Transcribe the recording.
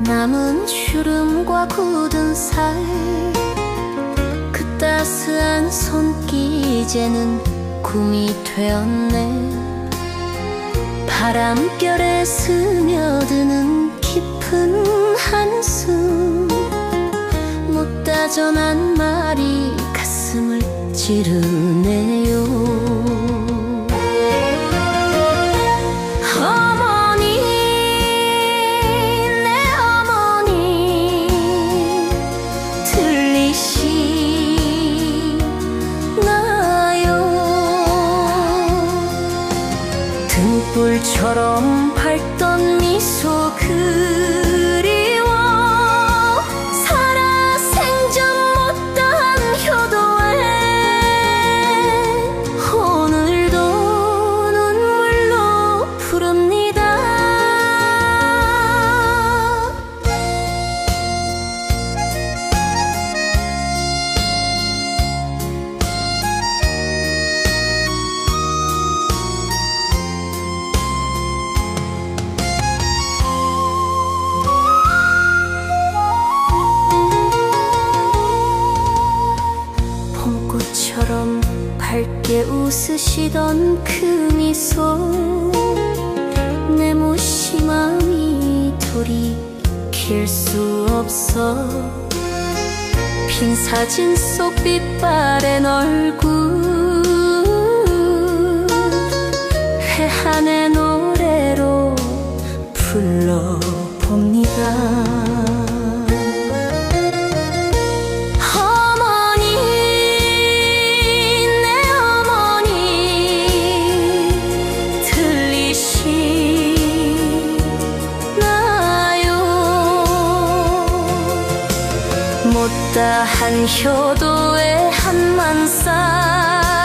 남은 주름과 굳은 살. 그 따스한 손길 이제는 꿈이 되었네. 바람결에 스며드는 깊은 한숨. 못다 전한 말이 가슴을 찌르네요 불처럼 밝던 미소 그리 꽃처럼 밝게 웃으시던 그 미소. 내 무심함이 돌이킬 수 없어. 빈 사진 속 빛바랜 얼굴. 해안의 노래로 불러봅니다 못다 한 효도의 한만살